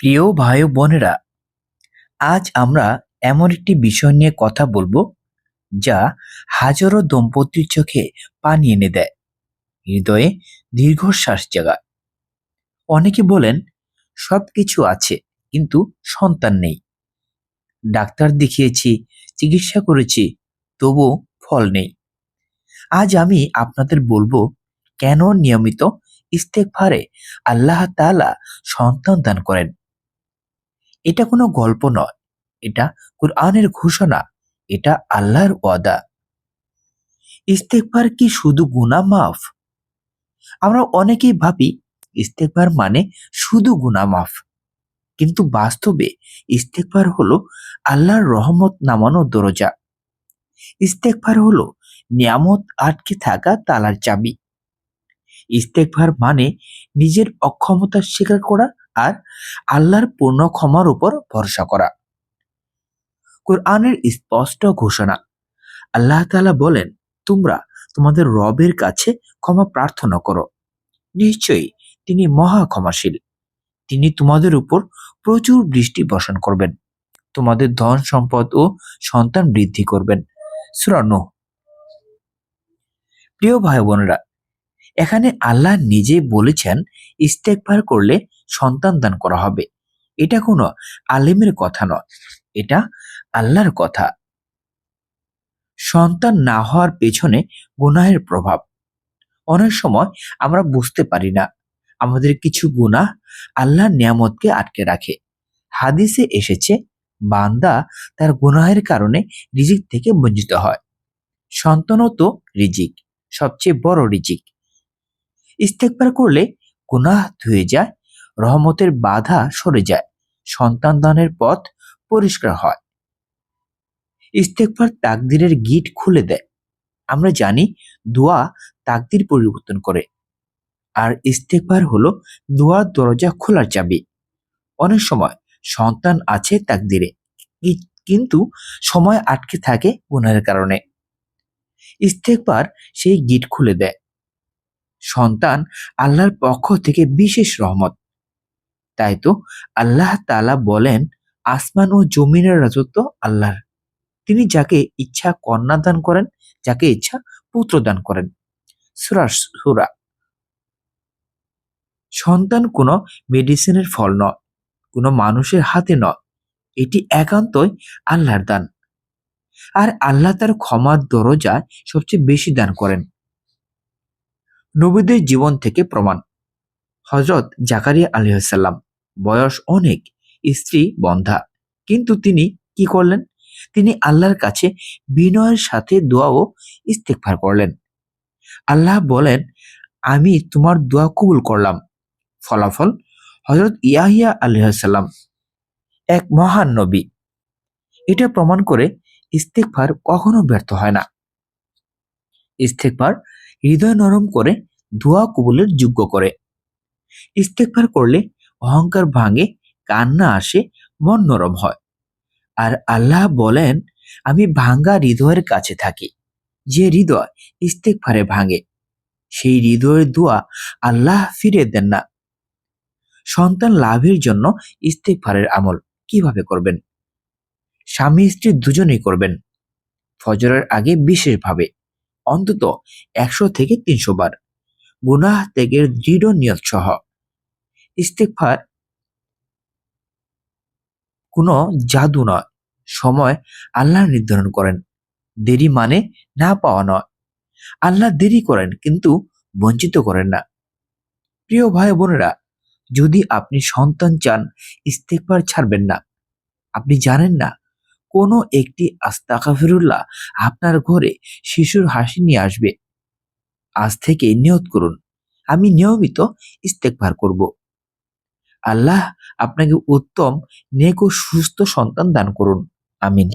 প্রিয় ভাই বোনেরা, আজ আমরা এমন একটি বিষয় নিয়ে কথা বলব যা হাজারো দম্পতির চোখে পানি এনে দেয়, হৃদয়ে দীর্ঘশ্বাস জাগায়। অনেকে বলেন সব কিছু আছে, কিন্তু সন্তান নেই। ডাক্তার দেখিয়েছি, চিকিৎসা করেছি তবু ফল নেই। আজ আমি আপনাদের বলব, কেন নিয়মিত ইস্তেকভারে আল্লাহ তাআলা সন্তান দান করেন? এটা কোনো গল্প নয়। এটা কোরআনের ঘোষণা। এটা আল্লাহর ওয়াদা। ইস্তেকবার কি শুধু গুনাহ মাফ? আমরা অনেকেই ভাবি ইস্তেকবার মানে শুধু গুনাহ মাফ। কিন্তু বাস্তবে ইস্তেকবার হলো আল্লাহর রহমত নামানো দরজা। ইস্তেকবার হলো নিয়ামত আটকে থাকা তালার চাবি। ইস্তেকবার মানে নিজের অক্ষমতা স্বীকার করা আর আল্লাহর পূর্ণ ক্ষমার উপর ভরসা করা। কোরআনের স্পষ্ট ঘোষণা। আল্লাহ তালা বলেন, তোমরা তোমাদের রবের কাছে ক্ষমা প্রার্থনা করো। নিশ্চয়ই তিনি মহা ক্ষমাশীল। তিনি তোমাদের উপর প্রচুর বৃষ্টি বর্ষণ করবেন। তোমাদের ধন সম্পদ ও সন্তান বৃদ্ধি করবেন। সূরা নূহ। প্রিয় ভাই বোনেরা এখানে আল্লাহ নিজে বলেছেন, ইস্তেকবার করলে সন্তান দান করা হবে। এটা কোনো আলেমের কথা নয়, এটা আল্লাহর কথা। সন্তান না হওয়ার পেছনে গুনাহের প্রভাব। অনেক সময় আমরা বুঝতে পারি না, আমাদের কিছু গুনাহ আল্লাহর নিয়ামতকে আটকে রাখে। হাদিসে এসেছে, বান্দা তার গুনাহের কারণে রিজিক থেকে বঞ্চিত হয়। সন্তানও তো রিজিক, সবচেয়ে বড় রিজিক। ইস্তেকবার করলে গুনাহ ধুয়ে যায়, রহমতের বাধা সরে যায় সন্তান দানের পথ পরিষ্কার হয়। ইস্তেকবার তাকদিরের গিট খুলে দেয়। আমরা জানি দোয়া তাকদির পরিবর্তন করে। আর ইস্তেকবার হলো দোয়ার দরজা খোলার চাবি। অনেক সময় সন্তান আছে তাকদিরে কিন্তু সময় আটকে থাকে গুনাহের কারণে। ইস্তেকবার সেই গিট খুলে দেয়। সন্তান আল্লাহর পক্ষ থেকে বিশেষ রহমত। তাই তো আল্লাহ তালা বলেন, আসমান ও জমিনের রাজত্ব আল্লাহর। তিনি যাকে ইচ্ছা কন্যা দান করেন, যাকে ইচ্ছা পুত্র দান করেন সূরা। সন্তান কোনো মেডিসিনের ফল নয়, কোনো মানুষের হাতে নয়, এটি একান্তই আল্লাহর দান। আর আল্লাহ তার ক্ষমার দরজায় সবচেয়ে বেশি দান করেন। নবীদের জীবন থেকে প্রমাণ। হজরত জাকারিয়া আলহাম বয়স অনেক, স্ত্রী বন্ধা। কিন্তু তিনি কি করলেন? তিনি আল্লাহর কাছে বিনয়ের সাথে দোয়া ও ইস্তেকভার করলেন। আল্লাহ বলেন, আমি তোমার দোয়া কবুল করলাম। ফলাফল হজরত ইয়াহিয়া আলহাম এক মহান নবী। এটা প্রমাণ করে ইস্তেকভার কখনো ব্যর্থ হয় না। ইস্তেকভার হৃদয় নরম করে, দোয়া কবুলের যোগ্য করে। ইস্তেকবার করলে অহংকার ভাঙে, কান্না আসে, মন নরম হয়। আর আল্লাহ বলেন, আমি ভাঙ্গা হৃদয়ের কাছে থাকি, যে হৃদয় ইস্তেকভারে ভাঙে, সেই হৃদয়ের দোয়া আল্লাহ ফিরে দেন না। সন্তান লাভের জন্য ইস্তেকভারের আমল কীভাবে করবেন? স্বামী স্ত্রী দুজনেই করবেন, ফজরের আগে বিশেষভাবে। অন্তত একশো থেকে তিনশো বার। গুনাহ ত্যাগের দৃঢ় নিয়ত সহ। ইস্তেকফার কোনো জাদু নয়, সময় আল্লাহ নির্ধারণ করেন। দেরি মানে না পাওয়া নয়। আল্লাহ দেরি করেন কিন্তু বঞ্চিত করেন না। প্রিয় ভাই বোনেরা, যদি আপনি সন্তান চান ইস্তেকবার ছাড়বেন না। আপনি জানেন না কোনো একটি আস্তাকাফিরুল্লাহ আপনার ঘরে শিশুর হাসি নিয়ে আসবে। আজ থেকে নিয়ত করুন, আমি নিয়মিত ইস্তেকবার করব। আল্লাহ আপনাকে উত্তম, নেক ও সুস্থ সন্তান দান করুন। আমিন।